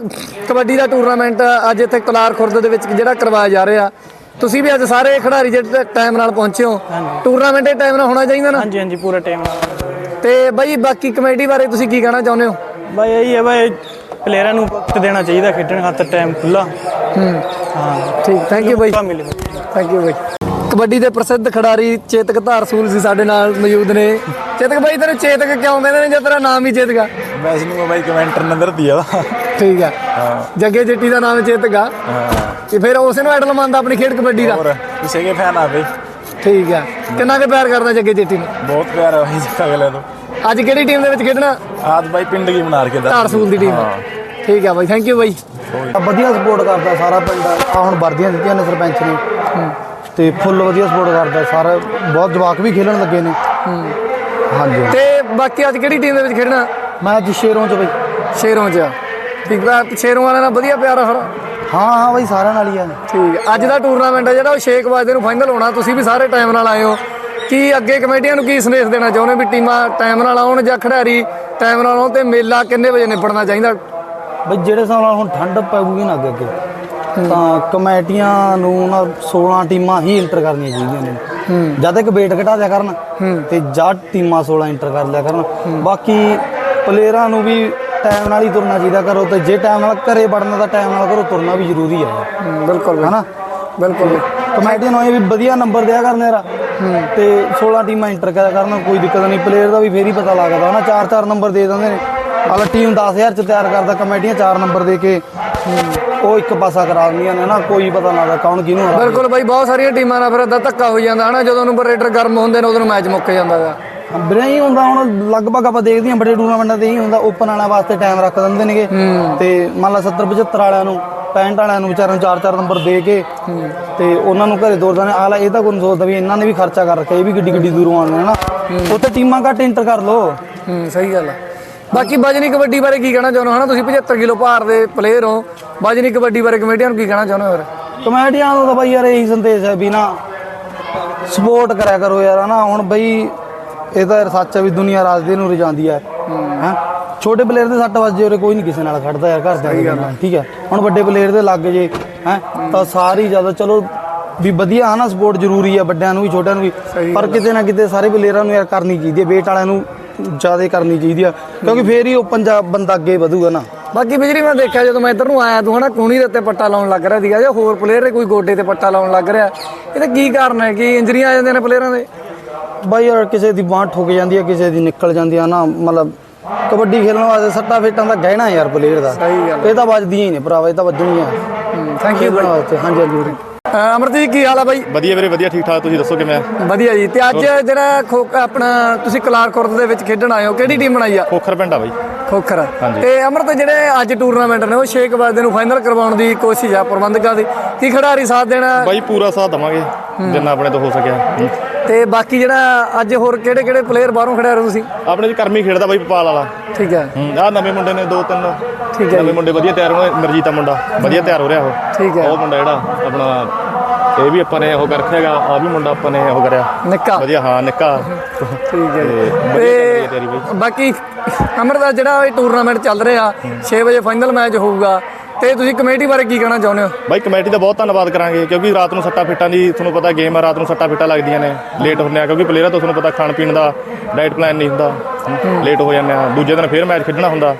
ਕਬੱਡੀ ਦਾ ਟੂਰਨਾਮੈਂਟ ਅੱਜ ਇੱਥੇ ਕਲਾਰ ਖੁਰਦ ਦੇ ਵਿੱਚ ਜਿਹੜਾ ਕਰਵਾਇਆ ਜਾ ਰਿਹਾ। ਤੁਸੀਂ ਵੀ ਅੱਜ ਸਾਰੇ ਖਿਡਾਰੀ ਜਿਹੜੇ ਟਾਈਮ ਨਾਲ ਪਹੁੰਚੇ ਹੋ। ਟੂਰਨਾਮੈਂਟ ਇਹ ਟਾਈਮ ਨਾਲ ਹੋਣਾ ਚਾਹੀਦਾ ਨਾ? ਹਾਂਜੀ ਹਾਂਜੀ ਪੂਰਾ ਟਾਈਮ ਤੇ ਬਾਈ ਬਾਕੀ ਕਮੇਟੀ ਬਾਰੇ ਤੁਸੀਂ ਕੀ ਕਹਿਣਾ ਚਾਹੁੰਦੇ ਹੋ? ਬਾਈ ਇਹੀ ਹੈ ਬਾਈ ਪਲੇਅਰਾਂ ਨੂੰ ਵਕਤ ਦੇਣਾ ਚਾਹੀਦਾ ਖੇਡਣ ਖਾਤਰ ਟਾਈਮ ਖੁੱਲਾ ਹੂੰ। ਹਾਂ। ਠੀਕ ਥੈਂਕ ਯੂ ਬਾਈ। ਮਿਲੇ। ਥੈਂਕ ਯੂ ਬਾਈ। ਕਬੱਡੀ ਦੇ ਪ੍ਰਸਿੱਧ ਖਿਡਾਰੀ ਚੇਤਕ ਧਾਰਸੂਲ ਸੀ ਸਾਡੇ ਨਾਲ ਮੌਜੂਦ ਨੇ। ਚੇਤਕ ਬਾਈ ਤੈਨੂੰ ਚੇਤਕ ਕਿਉਂ ਕਹਿੰਦੇ ਨੇ ਜੇ ਤੇਰਾ ਨਾਮ ਹੀ ਚੇਤਕ ਆ? ਮੈਂ ਇਸ ਨੂੰ ਬਾਈ ਕਮੈਂਟਰ ਨੰਬਰ ਦਿਆ ਠੀਕ ਆ। ਜੱਗੇ ਜੱਟੀ ਦਾ ਨਾਮ ਚੇਤਕ ਆ। ਤੇ ਫਿਰ ਉਸ ਨੂੰ ਆਈਡਲ ਮੰਨਦਾ ਆਪਣੀ ਖੇਡ ਕਬੱਡੀ ਦਾ। ਹੋਰ ਕਿਸੇ ਕੇ ਫੈਨ ਆ ਬਈ। ਠੀਕ ਆ। ਕਿੰਨਾ ਕੁ ਪਿਆਰ ਕਰਦਾ ਜੱਗੇ ਜੱਟੀ ਨੂੰ? ਬਹੁਤ ਪਿਆਰ ਹੈ ਬਾਈ ਜੀ ਅਗਲੇ ਤੋਂ ਅੱਜ ਕਿਹੜੀ ਟੀਮ ਦੇ ਵਿੱਚ ਖੇਡਣਾ? ਆਜ ਬਾਈ ਪਿੰਡ ਕੀ ਬਣਾ ਕੇ ਧਾਰਸੂਲ ਦੀ ਟੀਮ ਠੀਕ ਆ ਬਾਈ ਥੈਂਕ ਯੂ ਬਾਈ। ਵਧੀਆ ਸਪੋਰਟ ਕਰਦਾ ਸਾਰਾ ਪਿੰਡ। ਆ ਹੁਣ ਵਰਦੀਆਂ ਦਿੱਤੀਆਂ ਨੇ ਸਰਪੰਚ ਨੇ। ਤੇ ਫੁੱਲ ਵਧੀਆ ਸਪੋਰਟ ਕਰਦਾ ਸਾਰਾ। ਬਹੁਤ ਜਵਾਕ ਵੀ ਖੇਲਣ ਲੱਗੇ ਨੇ। ਹਾਂਜੀ। ਤੇ ਬਾਕੀ ਅੱਜ ਕਿਹੜੀ ਟੀਮ ਦੇ ਵਿੱਚ ਖੇਡਣਾ? ਮੈਂ ਅੱਜ ਸ਼ੇਰੋਂ ਚ ਬਈ। ਸ਼ੇਰੋਂ ਚ। ਠੀਕ ਆ ਸ਼ੇਰੋਂ ਵਾਲਿਆਂ ਨਾਲ ਵਧੀਆ ਪਿਆਰ ਆ ਫਿਰ ਹਾਂ ਹਾਂ ਬਈ ਸਾਰਿਆਂ ਨਾਲ ਹੀ ਆ। ਠੀਕ ਹੈ ਅੱਜ ਦਾ ਟੂਰਨਾਮੈਂਟ ਹੈ ਜਿਹੜਾ ਉਹ 6 ਵਜੇ ਨੂੰ ਫਾਈਨਲ ਹੋਣਾ। ਤੁਸੀਂ ਵੀ ਸਾਰੇ ਟਾਈਮ ਨਾਲ ਆਏ ਹੋ। ਕੀ ਅੱਗੇ ਕਮੇਟੀਆਂ ਨੂੰ ਕੀ ਸੰਦੇਸ਼ ਦੇਣਾ ਚਾਹੁੰਦੇ ਵੀ ਟੀਮਾਂ ਟਾਈਮ ਨਾਲ ਆਉਣ ਜਾਂ ਖਿਡਾਰੀ ਟਾਈਮ ਨਾਲ ਆਉਣ ਤੇ ਮੇਲਾ ਕਿੰਨੇ ਵਜੇ ਨਿਬੜਨਾ ਚਾਹੀਦਾ? ਬਈ ਜਿਹੜੇ ਹਿਸਾਬ ਨਾਲ ਹੁਣ ਠੰਡ ਪਊਗੀ ਨਾ ਅੱਗੇ ਅੱਗੇ ਤਾਂ ਕਮੇਟੀਆਂ ਨੂੰ ਨਾ 16 ਟੀਮਾਂ ਹੀ ਇੰਟਰ ਕਰਨੀਆਂ ਚਾਹੀਦੀਆਂ ਨੇ। ਜਦ ਤੱਕ ਵੇਟ ਘਟਾ ਦਿਆ ਕਰਨ ਤੇ ਜਾਂ ਟੀਮਾਂ 16 ਇੰਟਰ ਕਰ ਲਿਆ ਕਰਨ। ਬਾਕੀ ਪਲੇਅਰਾਂ ਨੂੰ ਵੀ ਟਾਈਮ ਨਾਲ ਹੀ ਤੁਰਨਾ ਚਾਹੀਦਾ ਕਰੋ ਤੇ ਜੇ ਟਾਈਮ ਨਾਲ ਘਰੇ ਵੜਨਾ ਤਾਂ ਟਾਈਮ ਨਾਲ ਕਰੋ ਤੁਰਨਾ ਵੀ ਜ਼ਰੂਰੀ ਹੈ ਬਿਲਕੁਲ ਹਨਾ? ਬਿਲਕੁਲ। ਕਮੇਟੀਆਂ ਨੂੰ ਇਹ ਵੀ ਵਧੀਆ ਨੰਬਰ ਦਿਆ ਕਰਨ ਯਾਰ। ਤੇ 16 ਟੀਮਾਂ ਇੰਟਰ ਕਰਨ ਕੋਈ ਦਿੱਕਤ ਨਹੀਂ। ਪਲੇਅਰ ਦਾ ਵੀ ਫੇਰ ਹੀ ਪਤਾ ਲੱਗਦਾ ਹਨਾ 4-4 ਨੰਬਰ ਦੇ ਦਿੰਦੇ ਨੇ। ਅਗਲਾ ਟੀਮ 10000 ਚ ਤਿਆਰ ਕਰਦਾ ਕਮੇਟੀਆਂ 4 ਨੰਬਰ ਦੇ ਕੇ। ਉਹ ਇੱਕ ਪਾਸਾ ਕਰਾ ਦਿੰਦੀਆਂ ਨੇ ਨਾ ਕੋਈ ਪਤਾ ਨਾ ਲੱਗਦਾ ਕੌਣ ਕਿਹਨੂੰ ਹਰਾ ਬਿਲਕੁਲ ਬਾਈ ਬਹੁਤ ਸਾਰੀਆਂ ਟੀਮਾਂ ਨਾਲ ਫਿਰ ਏਦਾਂ ਧੱਕਾ ਹੋ ਜਾਂਦਾ ਹਨਾ ਜਦੋਂ ਨੰਬਰੇਟਰ ਗਰਮ ਹੁੰਦੇ ਨੇ ਉਦੋਂ ਮੈਚ ਮੁੱਕ ਜਾਂਦਾ ਗਾ। ਵੀਰੇ ਹੀ ਹੁੰਦਾ ਹੁਣ ਲਗਭਗ ਆਪਾਂ ਦੇਖਦੇ ਹਾਂ ਬੜੇ ਟੂਰਨਾਮੈਂਟਾਂ ਤੇ ਹੀ ਹੁੰਦਾ ਓਪਨ ਵਾਲਿਆਂ ਵਾਸਤੇ ਟਾਈਮ ਰੱਖ ਦਿੰਦੇ ਨੇਗੇ। ਤੇ ਮੰਨ ਲਾ 70 75 ਵਾਲਿਆਂ ਨੂੰ 65 ਵਾਲਿਆਂ ਨੂੰ ਵਿਚਾਰਿਆਂ ਨੂੰ 4-4 ਨੰਬਰ ਦੇ ਕੇ ਤੇ ਉਹਨਾਂ ਨੂੰ ਘਰੇ ਦੋਰਦਾ ਨੇ ਆਲਾ ਇਹ ਤਾਂ ਕੋਈ ਨੀ ਸੋਚਦਾ ਵੀ ਇਹਨਾਂ ਨੇ ਵੀ ਖਰਚਾ ਕਰ ਰੱਖਿਆ ਇਹ ਵੀ ਗੱਡੀ ਗੱਡੀ ਦੂਰੋਂ ਆਉਂਦੇ ਨੇ। ਨਾ ਉੱਥੇ ਟੀਮਾਂ ਘੱਟ ਇੰਟਰ ਕਰ ਲੋ ਹੂੰ ਸਹੀ ਗੱਲ ਆ। ਬਾਕੀ ਬਾਜਨੀ ਕਬੱਡੀ ਬਾਰੇ ਕੀ ਕਹਿਣਾ ਚਾਹੁੰਦੇ ਹੋ? ਹਨਾ ਤੁਸੀਂ 75 ਕਿਲੋ ਭਾਰ ਦੇ ਪਲੇਅਰ ਹੋ। ਬਾਜਨੀ ਕਬੱਡੀ ਬਾਰੇ ਕਮੇਟੀਆਂ ਨੂੰ ਕੀ ਕਹਿਣਾ ਚਾਹੁੰਦੇ ਹੋ ਫਿਰ? ਕਮੇਡੀਆਂ ਨੂੰ ਤਾਂ ਬਈ ਯਾਰ ਇਹੀ ਸੰਦੇਸ਼ ਹੈ ਵੀ ਨਾ ਸਪੋਰਟ ਕਰਿਆ ਕਰੋ ਯਾਰ ਹਨਾ। ਹੁਣ ਬਈ ਇਹ ਤਾਂ ਯਾਰ ਸੱਚ ਹੈ ਵੀ ਦੁਨੀਆ ਰਾਜਦੇ ਨੂੰ ਰਜਾਂਦੀ ਹੈ। ਹੈ? ਛੋਟੇ ਪਲੇਅਰ ਦੇ ਸੱਟ ਵੱਜੇ ਉਰੇ ਕੋਈ ਨਹੀਂ ਕਿਸੇ ਨਾਲ ਖੜਦਾ ਯਾਰ ਘਰ ਦੇ ਨਾਲ ਠੀਕ ਹੈ ਹੁਣ ਵੱਡੇ ਪਲੇਅਰ ਦੇ ਲੱਗ ਜੇ ਹੈ? ਤਾਂ ਸਾਰੀ ਜ਼ਿਆਦਾ ਚਲੋ ਵੀ ਵਧੀਆ ਹਨਾ ਸਪੋਰਟ ਜ਼ਰੂਰੀ ਹੈ ਵੱਡਿਆਂ ਨੂੰ ਵੀ ਛੋਟਿਆਂ ਨੂੰ ਵੀ ਪਰ ਕਿਤੇ ਨਾ ਕਿਤੇ ਸਾਰੇ ਪਲੇਅਰਾਂ ਨੂੰ ਯਾਰ ਕਰਨੀ ਚਾਹੀਦੀ ਹੈ ਵੇਟ ਵਾਲਿਆਂ ਨੂੰ ਜ਼ਿਆਦਾ ਕਰਨੀ ਚਾਹੀਦੀ ਆ ਕਿਉਂਕਿ ਫੇਰ ਹੀ ਉਹ ਪੰਜਾਬ ਬੰਦਾ ਅੱਗੇ ਵਧੂਗਾ ਨਾ। ਬਾਕੀ ਬਿਜਲੀ ਮੈਂ ਦੇਖਿਆ ਜਦੋਂ ਮੈਂ ਇੱਧਰ ਨੂੰ ਆਇਆ ਤੂੰ ਹਨਾ ਕੂਣੀ ਦੇ ਉੱਤੇ ਪੱਟਾ ਲਾਉਣ ਲੱਗ ਰਿਹਾ ਸੀਗਾ ਜਾਂ ਹੋਰ ਪਲੇਅਰ ਕੋਈ ਗੋਡੇ ਤੇ ਪੱਟਾ ਲਾਉਣ ਲੱਗ ਰਿਹਾ। ਇਹਦਾ ਕੀ ਕਾਰਨ ਹੈ? ਕਿ ਇੰਜਰੀਆਂ ਆ ਜਾਂਦੀਆਂ ਨੇ ਪਲੇਅਰਾਂ ਦੇ? ਬਾਈ ਯਾਰ ਕਿਸੇ ਦੀ ਬਾਂਹ ਠੁੱਕ ਜਾਂਦੀ ਹੈ ਕਿਸੇ ਦੀ ਨਿਕਲ ਜਾਂਦੀ ਆ ਨਾ ਮਤਲਬ ਕਬੱਡੀ ਖੇਲਣ ਵਾਸਤੇ ਸੱਟਾ ਫੇਟਾਂ ਦਾ ਗਹਿਣਾ ਯਾਰ ਪਲੇਅਰ ਦਾ। ਸਹੀ ਗੱਲ ਇਹ ਤਾਂ ਵੱਜਦੀਆਂ ਹੀ ਨੇ ਭਰਾਵਾ ਇਹ ਤਾਂ ਵੱਜਣੀਆਂ ਥੈਂਕ ਯੂ ਵਾਸਤੇ ਹਾਂਜੀ ਹਾਂਜੀ ਅਮਰਜੀਤ ਜੀ ਕੀ ਹਾਲ ਆ ਬਾਈ? ਵਧੀਆ ਵੀਰੇ ਵਧੀਆ ਠੀਕ ਠਾਕ। ਤੁਸੀਂ ਦੱਸੋ ਕਿਵੇਂ ਆ? ਵਧੀਆ ਜੀ। ਤੇ ਅੱਜ ਜਿਹੜਾ ਆਪਣਾ ਤੁਸੀਂ ਕਲਾਰ ਖੁਰਦ ਦੇ ਵਿੱਚ ਖੇਡਣ ਆਏ ਹੋ ਕਿਹੜੀ ਟੀਮ ਬਣਾਈ ਆ? ਖੋਖਰ ਪਿੰਡ ਆ ਬਾਈ। ਖੋਖਰ। ਤੇ ਅਮਰਤ ਜਿਹੜੇ ਅੱਜ ਟੂਰਨਾਮੈਂਟ ਨੇ ਉਹ 6 ਵਜੇ ਨੂੰ ਫਾਈਨਲ ਕਰਵਾਉਣ ਦੀ ਕੋਸ਼ਿਸ਼ ਆ ਪ੍ਰਬੰਧਕਾਂ ਦੀ। ਕੀ ਖਿਡਾਰੀ ਸਾਥ ਦੇਣਾ? ਬਾਈ ਪੂਰਾ ਸਾਥ ਦਵਾਂਗੇ ਜਿੰਨਾ ਆਪਣੇ ਤੋਂ ਹੋ ਸਕਿਆ। ਤੇ ਬਾਕੀ ਜਿਹੜਾ ਅੱਜ ਹੋਰ ਕਿਹੜੇ ਕਿਹੜੇ ਪਲੇਅਰ ਬਾਹਰੋਂ ਖੜਿਆ ਰਹੇ ਤੁਸੀਂ? ਆਪਣੇ ਚ ਕਰਮੀ ਖੇਡਦਾ ਬਾਈ ਪਪਾਲ ਵਾਲਾ। ਠੀਕ ਹੈ ਆ ਨਵੇਂ ਮੁੰਡੇ ਨੇ ਦੋ ਤਿੰਨ। ਠੀਕ ਹੈ ਨਵੇਂ ਮੁੰਡੇ ਵਧੀਆ ਤਿਆਰ ਹੋਏ ਮਰਜੀਤਾ ਮੁੰਡਾ। ਵਧੀਆ ਤਿਆਰ ਹੋ ਰਿਹਾ ਉਹ। ਠੀਕ ਹੈ। ਉਹ ਮੁੰਡਾ ਜਿਹੜਾ ਆਪਣਾ ਇਹ ਵੀ ਆਪਾਂ ਨੇ ਉਹ ਕਰ ਰੱਖਿਆ ਹੈਗਾ ਆ ਵੀ ਮੁੰਡਾ ਆਪਾਂ ਨੇ ਉਹ ਕਰਿਆ। ਨਿੱਕਾ। ਵਧੀਆ ਹਾਂ ਨਿੱਕਾ। ਠੀਕ ਹੈ ਤੇ ਜੀ। ਬਾਕੀ ਅਮਰ ਦਾ ਜਿਹੜਾ ਇਹ ਟੂਰਨਾਮੈਂਟ ਚੱਲ ਰਿਹਾ 6 ਵਜੇ ਫਾਈਨਲ ਮੈਚ ਹੋਊਗਾ ਤੇ ਤੁਸੀਂ ਕਮੇਟੀ ਬਾਰੇ ਕੀ ਕਹਿਣਾ ਚਾਹੁੰਦੇ ਹੋ? ਬਾਈ ਕਮੇਟੀ ਦਾ ਬਹੁਤ ਧੰਨਵਾਦ ਕਰਾਂਗੇ ਕਿਉਂਕਿ ਰਾਤ ਨੂੰ ਸੱਟਾ ਫਿੱਟਾਂ ਦੀ ਤੁਹਾਨੂੰ ਪਤਾ ਗੇਮ ਆ ਰਾਤ ਨੂੰ ਸੱਟਾ ਫਿੱਟਾਂ ਲੱਗਦੀਆਂ ਨੇ ਲੇਟ ਹੁੰਦੇ ਆ ਕਿਉਂਕਿ ਪਲੇਅਰਾਂ ਤੋਂ ਤੁਹਾਨੂੰ ਪਤਾ ਖਾਣ ਪੀਣ ਦਾ ਡਾਈਟ ਪਲਾਨ ਨਹੀਂ ਹੁੰਦਾ ਲੇਟ ਹੋ ਜਾਂਦੇ ਆ ਦੂਜੇ ਦਿਨ ਫੇਰ ਮੈਚ ਖੇਡਣਾ ਹੁੰਦਾ।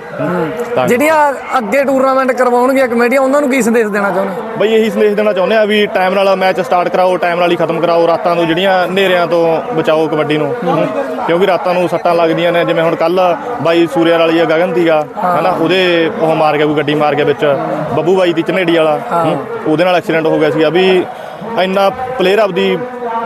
ਤਾਂ ਜਿਹੜੀਆਂ ਅੱਗੇ ਟੂਰਨਾਮੈਂਟ ਕਰਵਾਉਣਗੀਆਂ ਕਮੇਟੀਆਂ ਉਹਨਾਂ ਨੂੰ ਕੀ ਸੰਦੇਸ਼ ਦੇਣਾ ਚਾਹੁੰਦੇ ਬਈ ਇਹੀ ਸੰਦੇਸ਼ ਦੇਣਾ ਚਾਹੁੰਦੇ ਆ ਵੀ ਟਾਈਮ ਨਾਲ ਮੈਚ ਸਟਾਰਟ ਕਰਾਓ ਟਾਈਮ ਨਾਲ ਹੀ ਖਤਮ ਕਰਾਓ ਰਾਤਾਂ ਨੂੰ ਜਿਹੜੀਆਂ ਹਨੇਰਿਆਂ ਤੋਂ ਬਚਾਓ ਕਬੱਡੀ ਨੂੰ। ਕਿਉਂਕਿ ਰਾਤਾਂ ਨੂੰ ਸੱਟਾਂ ਲੱਗਦੀਆਂ ਨੇ ਜਿਵੇਂ ਹੁਣ ਕੱਲ ਬਾਈ ਸੂਰਿਆ ਵਾਲੀ ਆ ਗਗਨ ਸੀਗਾ ਹਨਾ ਉਹਦੇ ਉਹ ਮਾਰ ਗਿਆ ਕੋਈ ਗੱਡੀ ਮਾਰ ਗਿਆ ਵਿੱਚ ਬੱਬੂ ਬਾਈ ਦੀ ਝਨੇੜੀ ਵਾਲਾ ਉਹਦੇ ਨਾਲ ਐਕਸੀਡੈਂਟ ਹੋ ਗਿਆ ਸੀਗਾ ਵੀ ਇੰਨਾ ਪਲੇਅਰ ਆਪਦੀ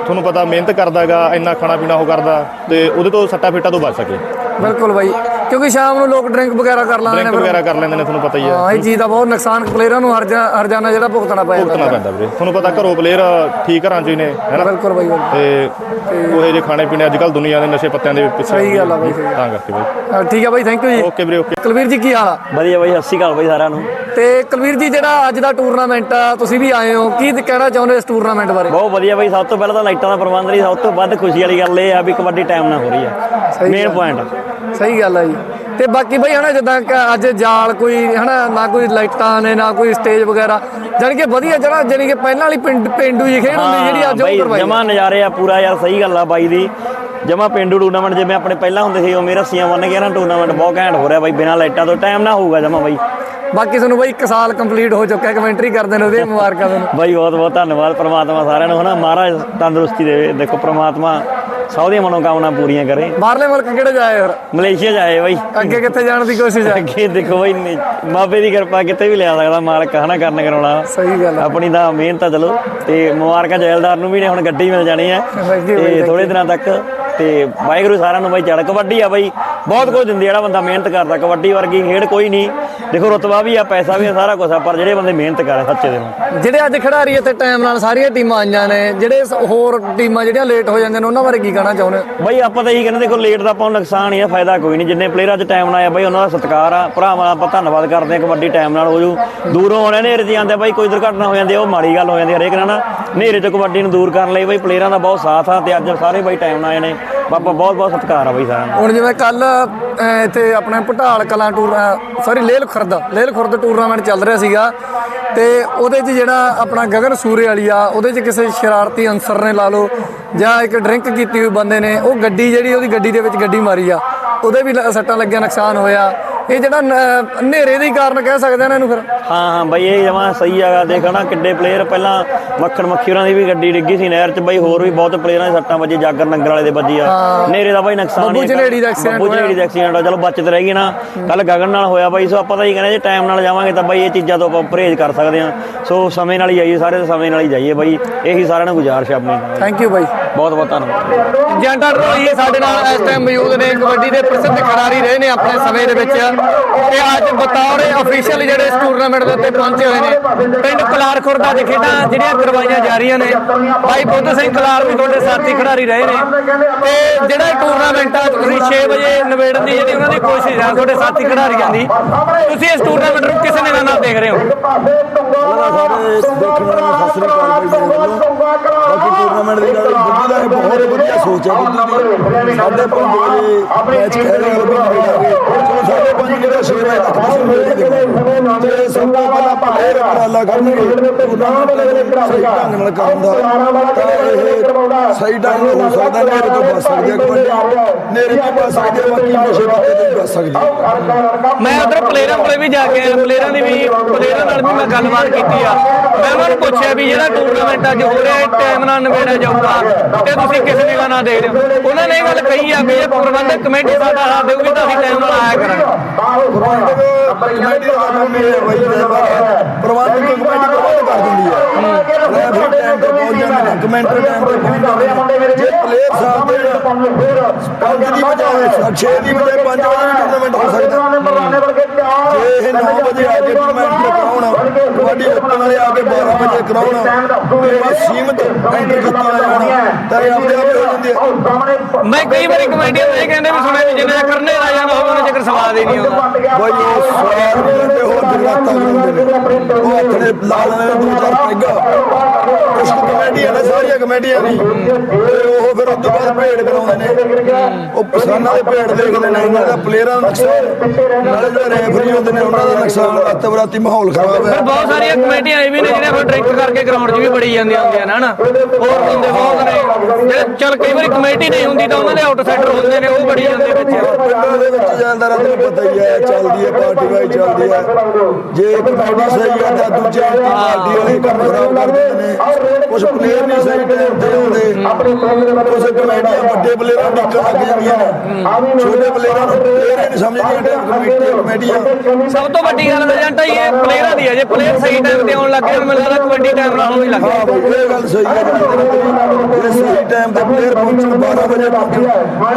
ਤੁਹਾਨੂੰ ਪਤਾ ਮਿਹਨਤ ਕਰਦਾਗਾ ਇੰਨਾ ਖਾਣਾ ਪੀਣਾ ਉਹ ਕਰਦਾ ਤੇ ਉਹਦੇ ਤੋਂ ਸੱਟਾ ਫੇਟਾ ਤੋਂ ਬਚ ਸਕੇ। ਬਿਲਕੁਲ ਬਾਈ। ਕਿਉਂਕਿ ਸ਼ਾਮ ਨੂੰ ਲੋਕ ਡਰਿੰਕ ਵਗੈਰਾ ਕਰ ਡਰਿੰਕ ਨੇ ਵਗੈਰਾ ਕਰ ਲੈਂਦੇ ਨੇ ਤੁਹਾਨੂੰ ਪਤਾ ਹੀ ਹੈ। ਹਾਂ ਇਹ ਚੀਜ਼ ਦਾ ਬਹੁਤ ਨੁਕਸਾਨ ਪਲੇਅਰਾਂ ਨੂੰ ਹਰਜਾ ਹਰਜਾਨਾ ਜਿਹੜਾ ਭੁਗਤਣਾ ਪੈ ਭੁਗਤਣਾ ਪੈਂਦਾ ਵੀਰੇ। ਤੁਹਾਨੂੰ ਪਤਾ ਘਰੋਂ ਪਲੇਅਰ ਠੀਕ ਘਰਾਂ 'ਚ ਹੀ ਨੇ ਹੈਨਾ ਬਿਲਕੁਲ ਬਾਈ ਬਿਲਕੁਲ। ਤੇ ਉਹ ਜੇ ਖਾਣੇ ਪੀਣੇ ਅੱਜ ਕੱਲ ਦੁਨੀਆ ਦੇ ਨਸ਼ੇ ਪੱਤਿਆਂ ਦੇ ਪਿੱਛੇ ਸਹੀ ਗੱਲ ਆ ਬਾਈ। ਤਾਂ ਕਰਕੇ ਬਾਈ। ਠੀਕ ਹੈ ਬਾਈ ਥੈਂਕ ਯੂ ਜੀ। ਓਕੇ ਵੀਰੇ ਓਕੇ। ਕੁਲਵੀਰ ਜੀ ਕੀ ਹਾਲ ਆ? ਵਧੀਆ ਬਾਈ ਸਤਿ ਸ਼੍ਰੀ ਅਕਾਲ ਬਾਈ ਸਾਰਿਆਂ ਨੂੰ। ਤੇ ਕੁਲਵੀਰ ਜੀ ਜਿਹੜਾ ਅੱਜ ਦਾ ਟੂਰਨਾਮੈਂਟ ਆ ਤੁਸੀਂ ਵੀ ਆਏ ਹੋ। ਕੀ ਕਹਿਣਾ ਚਾਹੁੰਦੇ ਇਸ ਟੂਰਨਾਮੈਂਟ ਬਾਰੇ? ਬਹੁਤ ਵਧੀਆ ਬਾਈ ਸਭ ਤੋਂ ਪਹਿਲਾਂ ਤਾਂ ਲਾਈਟਾਂ ਦਾ ਪ੍ਰਬੰਧ ਨਹੀਂ ਸਭ ਤੋਂ ਵੱਧ ਖੁਸ਼ੀ ਵਾਲੀ ਗੱਲ ਇਹ ਆ ਵੀ ਕਬੱਡੀ ਟਾਈਮ ਨਾਲ ਹੋ ਰਹੀ ਆ। ਮੇਨ। ਪੁਆਇੰਟ ਸਹੀ ਗੱਲ ਆ ਜੀ। ਤੇ ਬਾਕੀ ਬਈ ਹਨਾ ਜਿੱਦਾਂ ਅੱਜ ਜਾਲ ਕੋਈ ਹਨਾ ਨਾ ਕੋਈ ਲਾਈਟਾਂ ਨੇ ਨਾ ਕੋਈ ਸਟੇਜ ਵਗੈਰਾ ਜਾਣੀ ਕਿ ਵਧੀਆ ਜਿਹੜਾ ਜਾਣੀ ਕਿ ਪਹਿਲਾਂ ਵਾਲੀ ਪਿੰਡ ਪਿੰਡੂ ਜੀ ਖੇਡ ਹੁੰਦੀ ਜਿਹੜੀ ਅੱਜ ਉਹ ਕਰਵਾਈ। ਜਮਾ ਨਜ਼ਾਰੇ ਆ ਪੂਰਾ ਯਾਰ ਸਹੀ ਗੱਲ ਆ ਬਾਈ ਦੀ। ਜਮਾ ਪਿੰਡੂ ਟੂਰਨਾਮੈਂਟ ਜਿਵੇਂ ਆਪਣੇ ਪਹਿਲਾਂ ਹੁੰਦੇ ਸੀ ਉਵੇਂ ਰੱਸੀਆਂ ਬੰਨ ਕੇ ਨਾ ਟੂਰਨਾਮੈਂਟ ਬਹੁਤ ਘੈਂਟ ਹੋ ਰਿਹਾ ਬਾਈ ਬਿਨਾਂ ਲਾਈਟਾਂ ਤੋਂ। ਟਾਈਮ ਨਾ ਹੋਊਗਾ ਜਮਾ ਬਾਈ। ਬਾਕੀ ਤੁਹਾਨੂੰ ਬਈ 1 ਸਾਲ ਕੰਪਲੀਟ ਹੋ ਚੁੱਕਾ ਹੈ ਕਮੈਂਟਰੀ ਕਰਦੇ ਨੇ ਉਹਦੇ ਮੁਬਾਰਕਾਂ ਤੁਹਾਨੂੰ। ਬਾਈ ਬਹੁਤ ਬਹੁਤ ਧੰਨਵਾਦ ਪ੍ਰਮਾਤਮਾ ਸਾਰਿਆਂ ਨੂੰ ਹਨਾ ਮਹਾਰਾਜ ਤੰਦਰੁਸਤੀ ਦੇਵੇ। ਦੇਖੋ ਪ੍ਰਮਾਤਮਾ ਸਭ ਦੀਆਂ ਮਨੋਕਾਮਨਾ ਪੂਰੀਆਂ ਕਰੇ। ਬਾਹਰਲੇ ਮੁਲਕ ਕਿਹੜੇ ਜਾਏ ਫਿਰ? ਮਲੇਸ਼ੀਆ ਜਾਏ ਬਾਈ। ਅੱਗੇ ਕਿੱਥੇ ਜਾਣ ਦੀ ਕੋਸ਼ਿਸ਼ ਹੈ ਅੱਗੇ ਦੇਖੋ ਬਾਈ ਬਾਬੇ ਦੀ ਕਿਰਪਾ ਕਿਤੇ ਵੀ ਲਿਆ ਸਕਦਾ ਮਾਲਕ ਹਨਾ ਕਰਨ ਕਰਾਉਣਾ। ਸਹੀ ਗੱਲ ਆ। ਆਪਣੀ ਤਾਂ ਮਿਹਨਤ ਆ ਚਲੋ। ਤੇ ਮੁਬਾਰਕਾਂ ਜੈਲਦਾਰ ਨੂੰ ਵੀ ਨੇ ਹੁਣ ਗੱਡੀ ਮਿਲ ਜਾਣੀ ਹੈ ਬਾਈ, ਤੇ ਥੋੜੇ ਦਿਨਾਂ ਤੱਕ ਤੇ ਵਾਹਿਗੁਰੂ ਸਾਰਿਆਂ ਨੂੰ ਬਾਈ ਚੜ ਕਬੱਡੀ ਆ ਬਾਈ। ਬਹੁਤ ਕੁਝ ਦਿੰਦੀ ਜਿਹੜਾ ਬੰਦਾ ਮਿਹਨਤ ਕਰਦਾ ਕਬੱਡੀ ਵਰਗੀ ਖੇਡ ਕੋਈ ਨਹੀਂ। ਦੇਖੋ ਰਤਬਾ ਵੀ ਆ ਪੈਸਾ ਵੀ ਆ ਸਾਰਾ ਕੁਝ ਆ ਪਰ ਜਿਹੜੇ ਬੰਦੇ ਮਿਹਨਤ ਕਰ ਸੱਚੇ ਦੇ ਨੂੰ ਜਿਹੜੇ ਅੱਜ ਖਿਡਾਰੀ ਇੱਥੇ ਟਾਈਮ ਨਾਲ ਸਾਰੀਆਂ ਟੀਮਾਂ ਆਈਆਂ ਨੇ ਜਿਹੜੇ ਹੋਰ ਟੀਮਾਂ ਜਿਹੜੀਆਂ ਲੇਟ ਹੋ ਜਾਂਦੇ ਨੇ ਉਹਨਾਂ ਬਾਰੇ ਕੀ ਕਹਿਣਾ ਚਾਹੁੰਦੇ ਹੋ? ਬਾਈ ਆਪਾਂ ਤਾਂ ਇਹੀ ਕਹਿੰਦੇ ਦੇਖੋ ਲੇਟ ਦਾ ਆਪਾਂ ਨੂੰ ਨੁਕਸਾਨ ਹੀ ਆ ਫਾਇਦਾ ਕੋਈ ਨਹੀਂ। ਜਿੰਨੇ ਪਲੇਅਰ ਅੱਜ ਟਾਈਮ ਨਾਲ ਆਏ ਬਾਈ ਉਹਨਾਂ ਦਾ ਸਤਿਕਾਰ ਆ। ਭਰਾਵਾਂ ਦਾ ਆਪਾਂ ਧੰਨਵਾਦ ਕਰਦੇ ਆ ਕਬੱਡੀ ਟਾਈਮ ਨਾਲ ਹੋ ਜੂ। ਦੂਰੋਂ ਆਉਣੇ ਨੇ ਰਜੀ ਜਾਂਦੇ ਬਾਈ ਕੋਈ ਦੁਰਘਟਨਾ ਹੋ ਜਾਂਦੀ ਆ ਉਹ ਮਾੜੀ ਗੱਲ ਹੋ ਜਾਂਦੀ ਹਰੇਕ ਨਾਲ ਨਾ। ਹਨੇਰੇ ਤੋਂ ਕਬੱਡੀ ਨੂੰ ਦੂਰ ਕਰਨ ਲਈ ਬਾਈ ਪਲੇਅਰਾਂ ਦਾ ਬਹੁਤ ਸਾਥ ਆ ਤੇ ਅੱਜ ਸਾਰੇ ਬਾਈ ਟਾਈਮ ਨਾਲ ਆਏ ਨੇ। ਬਾਬਾ, ਬਹੁਤ ਬਹੁਤ ਸਤਿਕਾਰ ਆ ਬਾਈ ਸਾਰਿਆਂ ਦਾ। ਹੁਣ ਜਿਵੇਂ ਕੱਲ ਇੱਥੇ ਆਪਣੇ Patal Kalan tour sorry Lel Khurd Lel Khurd tournament ਚੱਲ ਰਿਹਾ ਸੀਗਾ। ਤੇ ਉਹਦੇ 'ਚ ਜਿਹੜਾ ਆਪਣਾ ਗਗਨ ਸੂਰੇ ਵਾਲੀ ਆ, ਉਹਦੇ 'ਚ ਕਿਸੇ ਸ਼ਰਾਰਤੀ ਅਨਸਰ ਨੇ ਲਾ ਲਓ, ਜਾਂ ਇੱਕ ਡਰਿੰਕ ਕੀਤੀ ਹੋਈ ਬੰਦੇ ਨੇ, ਉਹ ਗੱਡੀ ਜਿਹੜੀ, ਉਹਦੀ ਗੱਡੀ ਦੇ ਵਿੱਚ ਗੱਡੀ ਮਾਰੀ ਆ। ਉਹਦੇ ਵੀ ਲ- ਸੱਟਾਂ ਲੱਗਿਆ, ਨੁਕਸਾਨ ਹੋਇਆ। ਇਹ ਜਿਹੜਾ ਹਨੇਰੇ ਦੇ ਕਾਰਨ ਕਹਿ ਸਕਦੇ ਆ ਇਹਨਾਂ ਨੂੰ ਫਿਰ। ਹਾਂ ਹਾਂ ਬਾਈ ਇਹ ਜਮਾ ਸਹੀ ਹੈਗਾ। ਦੇਖ ਨਾ ਕਿੱਡੇ ਪਲੇਅਰ ਪਹਿਲਾਂ ਮੱਖਣ ਮੱਖੀ ਹੋਰਾਂ ਦੀ ਵੀ ਗੱਡੀ ਡਿੱਗੀ ਸੀ ਨਹਿਰ 'ਚ। ਬਾਈ ਹੋਰ ਵੀ ਬਹੁਤ ਪਲੇਅਰਾਂ ਦੀ ਸੱਟਾਂ ਵੱਜੀ ਜਾਗਰ ਨੰਗਲ ਵਾਲੇ ਦੇ ਵੱਜੀ ਆ। ਨੇਰੇ ਦਾ ਬਾਈ ਨੁਕਸਾਨ ਬੱਬੂ। ਝਨੇੜੀ ਦਾ accident ਬੱਬੂ ਝਨੇੜੀ ਦਾ ਐਕਸੀਡੈਂਟ ਆ। ਚਲੋ ਬਚਤ ਰਹਿ ਗਈ ਨਾ ਕੱਲ ਗਗਨ ਨਾਲ ਹੋਇਆ ਬਾਈ ਸੋ ਆਪਾਂ ਤਾਂ ਹੀ ਕਹਿੰਦੇ ਜੇ ਟਾਈਮ ਨਾਲ ਜਾਵਾਂਗੇ ਤਾਂ ਬਾਈ ਇਹ ਚੀਜ਼ਾਂ ਤੋਂ ਆਪਾਂ ਪਰਹੇਜ਼ ਕਰ ਸਕਦੇ ਹਾਂ। ਸੋ ਸਮੇਂ ਨਾਲ ਹੀ ਜਾਈਏ ਸਾਰੇ ਦੇ ਸਮੇਂ ਨਾਲ ਹੀ ਜਾਈਏ ਬਾਈ। ਇਹੀ ਸਾਰਿਆਂ ਨੂੰ ਗੁਜ਼ਾਰਿਸ਼ ਆ ਆਪਣੀ। ਥੈਂਕ ਯੂ ਬਾਈ। ਬਹੁਤ ਬਹੁਤ ਧੰਨਵਾਦ। ਜੈਂਟਾ ਰੋਈ ਸਾਡੇ ਨਾਲ ਇਸ ਟਾਈਮ ਮੌਜੂਦ ਨੇ। ਕਬੱਡੀ ਦੇ ਪ੍ਰਸਿੱਧ ਖਿਡਾਰੀ ਰਹੇ ਨੇ ਆਪਣੇ ਸਮੇਂ ਦੇ ਵਿੱਚ। ਤੇ ਅੱਜ ਬਤੌਰ ਅਫੀਸ਼ੀਅਲ ਜਿਹੜੇ ਇਸ ਟੂਰਨਾਮੈਂਟ ਦੇ ਉੱਤੇ ਪਹੁੰਚੇ ਹੋਏ ਨੇ, ਪਿੰਡ ਕਲਾਰ ਖੁਰਦਾ ਦੇ ਖੇਡਾਂ ਜਿਹੜੀਆਂ ਕਰਵਾਈਆਂ ਜਾ ਰਹੀਆਂ ਨੇ। ਭਾਈ ਬੁੱਧ ਸਿੰਘ ਕਲਾਰ ਵੀ ਤੁਹਾਡੇ ਸਾਥੀ ਖਿਡਾਰੀ ਰਹੇ ਨੇ। ਤੇ ਜਿਹੜਾ ਟੂਰਨਾਮੈਂਟ ਆ, ਤੁਸੀਂ 6 ਵਜੇ ਨਿਬੇੜਨ ਦੀ ਜਿਹੜੀ ਉਹਨਾਂ ਦੀ ਕੋਸ਼ਿਸ਼ ਆ, ਤੁਹਾਡੇ ਸਾਥੀ ਖਿਡਾਰੀਆਂ ਦੀ, ਤੁਸੀਂ ਇਸ ਟੂਰਨਾਮੈਂਟ ਨੂੰ ਕਿਸ ਨਿਗਾਹ ਨਾਲ ਦੇਖ ਰਹੇ ਹੋ। ਸਾਰੇ ਦੇਖਣ ਵਾਲਿਆਂ ਨੂੰ ਸਤਿ ਸ੍ਰੀ ਅਕਾਲ ਬਾਈ ਮੇਰੇ ਵੱਲੋਂ। ਬਾਕੀ ਟੂਰਨਾਮੈਂਟ ਦੀ ਗੱਲ ਬੁੱਧੀ ਦਾ ਇਹ ਬਹੁਤ ਵਧੀਆ ਸੋਚ ਹੈ ਬੁੱਧੀ ਦੀ ਸਾਡੇ ਪੰਜ ਵਜੇ ਮੈਚ ਖੇਡ ਰਹੇ ਹੋ ਵੀ ਖੇਡਾਂਗੇ ਚਲੋ ਸਾਡੇ ਪੰਜ ਜਿਹੜਾ ਸ਼ੇਰ ਹੈ ਲੱਖ ਮਸਲ ਮਿਲ ਜਾਏਗਾ ਤੇ ਸਭ ਤੋਂ ਪਹਿਲਾਂ ਪਲੇਅਰ ਉਪਰਾਲਾ ਕਰਨਗੇ ਟੂਰਨਾਮੈਂਟ ਸਹੀ ਢੰਗ ਨਾਲ ਕਰਨ ਦਾ। ਤਾਂ ਇਹ ਸਹੀ ਢੰਗ ਨਾਲ ਹੋ ਸਕਦਾ ਨੇਰੇ ਤੋਂ ਬਚ ਸਕਦੇ ਆ ਕਬੱਡੀ ਨੇਰੇ ਤੋਂ ਬਚ ਸਕਦੇ ਆ ਬਾਕੀ ਨਸ਼ੇ ਪੱਤੇ ਤੋਂ ਵੀ ਬਚ ਸਕਦੇ ਆ ਮੈਂ ਉਧਰ ਪਲੇਅਰਾਂ ਕੋਲੇ ਵੀ ਜਾ ਕੇ ਆਇਆ ਪਲੇਅਰਾਂ ਦੀ ਵੀ ਪਲੇਅਰਾਂ ਨਾਲ ਵੀ ਮੈਂ ਗੱਲਬਾਤ ਕੀਤੀ ਆ। ਮੈਂ ਉਹਨਾਂ ਨੂੰ ਪੁੱਛਿਆ ਵੀ ਜਿਹੜਾ ਟੂਰਨਾਮੈਂਟ ਅੱਜ ਹੋ ਰਿਹਾ ਹੈ ਟਾਈਮ ਨਾਲ ਨਿਬੇੜਿਆ ਜਾਊਗਾ ਤੇ ਤੁਸੀਂ ਕਿਸ ਨਿਗਾਹ ਨਾਲ ਦੇਖ ਰਹੇ ਉਹਨਾਂ ਨੇ ਇਹ ਗੱਲ ਕਹੀ ਆ ਵੀ ਇਹ ਪ੍ਰਬੰਧਕ ਕਮੇਟੀ ਸਾਡਾ ਸਾਥ ਦੇਊਗੀ ਤਾਂ ਅਸੀਂ ਟਾਈਮ ਨਾਲ ਆਇਆ ਕਰਾਂਗੇ। ਕਮੇਟੀ ਦਾ ਕੰਮ ਇਹ ਹੈ। ਪ੍ਰਬੰਧਕ ਕਮੇਟੀ ਪ੍ਰਬੰਧ ਕਰ ਦਿੰਦੀ ਹੈ ਰੈਫਰੀ ਟਾਈਮ ਤੇ ਪਹੁੰਚ ਜਾਂਦੇ ਨੇ ਕਮੈਂਟਰ ਟਾਈਮ ਤੇ ਪਹੁੰਚ ਜਾਂਦੇ ਨੇ ਜੇ ਪਲੇਅਰ ਸਾਥ ਦੇਣ ਪੰਜ ਦੀ ਬਜਾਏ 6 ਦੀ ਬਜਾਏ 5 ਵਜੇ ਟੂਰਨਾਮੈਂਟ ਹੋ ਸਕਦਾ ਜੇ 9 ਵਜੇ ਆ ਕੇ ਟੂਰਨਾਮੈਂਟ ਕਰਾਉਣ ਕਬੱਡੀ ਓਪਨ ਵਾਲੇ ਆ ਕੇ 12 ਵਜੇ ਕਰਾਉਣ। ਤੇ ਬਸ ਸੀਮਤ ਐਂਟਰ ਕੀਤੀਆਂ ਜਾਣ ਤਾਂ ਆਪਦੇ ਆਪ ਹੋ ਜਾਂਦੀ ਹੈ ਮੈਂ ਕਈ ਵਾਰੀ ਕਮੇਡੀਆਂ ਇਹ ਕਹਿੰਦੇ ਵੀ ਸੁਣਿਆ ਜਿੰਨੇ ਚਿਰ ਨਹੀਂ ਆ ਜਾਂਦਾ ਹੋਵੇ ਉਹਨੇ ਚੱਕਰ ਸਵਾਦ ਹੀ ਨਹੀਂ ਆਉਂਦਾ। ਬਾਈ ਉਹ ਸਵਾਰ ਵੀ ਲੈਂਦੇ ਹੋਰ ਜਗਰਾਤਾ ਕਰਾਉਂਦੇ ਨੇ। ਉਹ ਆਪਣੇ ਲਾ ਲੈਂਦੇ ਨੇ ਦੋ ਚਾਰ ਪੈਗ। ਕੁਛ ਕੁ ਕਮੇਡੀਆਂ ਨੇ ਸਾਰੀਆਂ ਕਮੇਡੀਆਂ ਤੇ ਉਹ ਫਿਰ ਉਸ ਤੋਂ ਬਾਅਦ ਭੇਡ ਕਰਾਉਂਦੇ ਨੇ। ਉਹ ਪਸਾਨਾਂ ਦੇ ਭੇਡ ਦੇਖਦੇ ਨੇ ਉਹਨਾਂ ਦਾ ਪਲੇਅਰਾਂ ਦਾ ਨੁਕਸਾਨ। ਨਾਲੇ ਜਿਹੜੇ ਰੈਫਰੀ ਹੁੰਦੇ ਨੇ ਉਹਨਾਂ ਦਾ ਨੁਕਸਾਨ ਰਾਤ ਬਰਾਤੀ ਮਾਹੌਲ ਖਰਾਬ ਹੈ। ਬਹੁਤ ਸਾਰੀਆਂ ਕਮੇਟੀਆਂ ਇਹ ਵੀ ਨੇ ਜਿਹੜੇ ਫਿਰ ਡਰਿੰਕ ਕਰਕੇ ਗਰਾਊਂਡ 'ਚ ਵੀ ਬੜੀ ਜਾਂਦੀਆਂ ਹੁੰਦੀਆਂ ਨੇ ਹਨਾ? ਹੋਰ ਬੰਦੇ ਬਹੁਤ ਨੇ। ਜਿਹੜੇ ਚਲ ਕਈ ਵਾਰੀ ਕਮੇਟੀ ਨਹੀਂ ਹੁੰਦੀ ਤਾਂ ਉਹਨਾਂ ਦੇ ਆਊਟਸਾਈਡਰ ਹੁੰਦੇ ਨੇ ਉਹ ਬੜੀ ਜਾਂਦੇ ਵਿੱਚ ਪਿੰਡਾਂ ਦੇ ਵਿੱਚ ਜਾਂਦਾ ਤੈਨੂੰ ਪਤਾ ਹੀ ਹੈ ਚੱਲਦੀ ਹੈ ਪਾਰਟੀ ਵਾਈ ਚੱਲਦੀ ਹੈ। ਜੇ ਕਮੇਟੀ ਸਹੀ ਹੈ ਤਾਂ ਦੂਜੇ ਪਾਰਟੀ ਵਾਲੇ ਕੰਮ ਖਰਾਬ ਕਰ ਦਿੰਦੇ ਨੇ। ਕੁਝ ਪਲੇਅਰ ਨਹੀਂ ਸਹੀ ਟਾਈਮ ਤੇ ਆਉਂਦੇ। ਕੁਝ ਕਮੇਟੀਆਂ ਵੱਡੇ ਪਲੇਅਰਾਂ ਦੀ ਲੱਗ ਜਾਂਦੀਆਂ ਨੇ। ਛੋਟੇ ਪਲੇਅਰਾਂ ਨੂੰ ਪਲੇਅਰ ਹੀ ਨਹੀਂ ਸਮਝਦੀਆਂ ਕਮੇਟੀਆਂ। ਸਭ ਤੋਂ ਵੱਡੀ ਗੱਲ ਤਾਂ ਜੰਟਾ ਇਹ ਪਲੇਅਰਾਂ ਦੀ ਹੈ। ਜੇ ਪਲੇਅਰ ਸਹੀ ਟਾਈਮ ਤੇ ਆਉਣ ਲੱਗ ਜਾਣ ਮੈਨੂੰ ਲੱਗਦਾ ਕਬੱਡੀ ਟਾਈਮ ਨਾਲ ਹੋਣੀ ਲੱਗ ਹਾਂ ਬਈ ਇਹ ਗੱਲ ਸਹੀ ਹੈ ਜਿਹੜੇ ਸਹੀ ਟਾਈਮ ਤੇ ਪਲੇਅਰ ਪਹੁੰਚਣ 12 ਵਜੇ ਪਹੁੰਚਣ।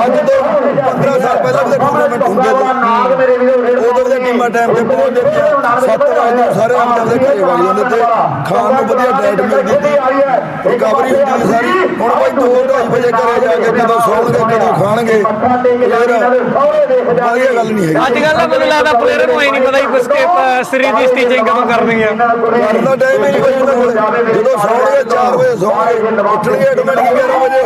ਅੱਜ ਤੋਂ 15 ਸਾਲ ਪਹਿਲਾਂ ਵੀ ਟੂਰਨਾਮੈਂਟ ਹੁੰਦੇ ਸੀ। ਉਦੋਂ ਦੇ ਟੀਮਾਂ ਟਾਈਮ ਤੇ ਪਹੁੰਚ ਜਾਂਦੀਆਂ। 7 ਵਜੇ ਸਾਰੇ ਆਪ ਦੇ ਘਰੇ ਵਗ ਜਾਂਦੇ ਤੇ ਖਾਣ ਨੂੰ ਵਧੀਆ ਡਾਈਟ ਮਿਲਦੀ ਸੀ। ਰਿਕਵਰੀ ਹੁੰਦੀ ਸੀ ਸਾਰੀ। ਹੁਣ ਬਾਈ 2 2:30 ਵਜੇ ਘਰੇ ਜਾ ਕੇ ਕਦੋਂ ਸੌਣਗੇ ਕਦੋਂ ਖਾਣਗੇ ਵਧੀਆ ਗੱਲ ਨਹੀਂ ਹੈਗੀ। ਅੱਜ ਕੱਲ੍ਹ ਮੈਨੂੰ ਲੱਗਦਾ ਪਲੇਅਰ ਨੂੰ ਇਹ ਨਹੀਂ ਪਤਾ ਕਿ ਸਟੇਪ ਸਰੀਰ ਦੀ ਸਟਿਚਿੰਗ ਕਦੋਂ ਕਰਨੀ ਆ। ਕਰਦਾ ਟਾਈਮ ਹੀ ਨਹੀਂ ਕੋਈ ਉਹਨਾਂ ਕੋਲ ਜਦੋਂ ਸੌਣਗੇ 4 ਵਜੇ ਸੌਣਗੇ ਉੱਠਣਗੇ ਆਟੋਮੈਟਿਕ 11 ਵਜੇ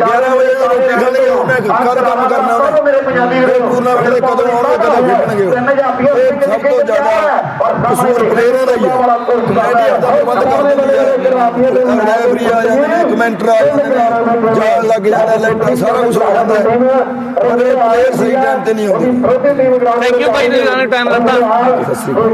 11 ਵਜੇ ਰੋਟੀ ਖਾਣਗੇ ਉਹਨੇ ਕਦ ਕੰਮ ਕਰਨਾ ਉਹਨੇ। ਫਿਰ ਟੂਰਨਾਮੈਂਟ ਦੇ ਕਦੋਂ ਆਉਣਗੇ ਕਦੋਂ ਖੇਡਣਗੇ ਉਹ। ਇਹ ਸਭ ਤੋਂ ਜ਼ਿਆਦਾ ਕਸੂਰ ਪਲੇਅਰਾਂ ਦਾ ਹੀ। ਹੈ ਕਮੇਟੀ ਆਪਦਾ ਪ੍ਰਬੰਧ ਕਰ ਦਿੰਦੀ ਹੈ ਰੈਫਰੀ ਆ ਜਾਂਦੇ ਨੇ ਕਮੈਂਟਰ ਆ ਜਾਂਦੇ ਨੇ ਜਾਲ ਲੱਗ ਜਾਂਦਾ ਲੈਟਰ ਸਾਰਾ ਕੁਝ ਹੋ। ਜਾਂਦਾ ਹੈ ਪਰ ਇਹ ਪਲੇਅਰ ਸਹੀ ਟਾਈਮ ਤੇ ਨਹੀਂ ਆਉਂਦੇ ਥੈਂਕ ਯੂ ਭਾਈ ਸਾਨੂੰ ਟਾਈਮ ਦਿੱਤਾ ਸਤਿ ਸ਼੍ਰੀ ਅਕਾਲ।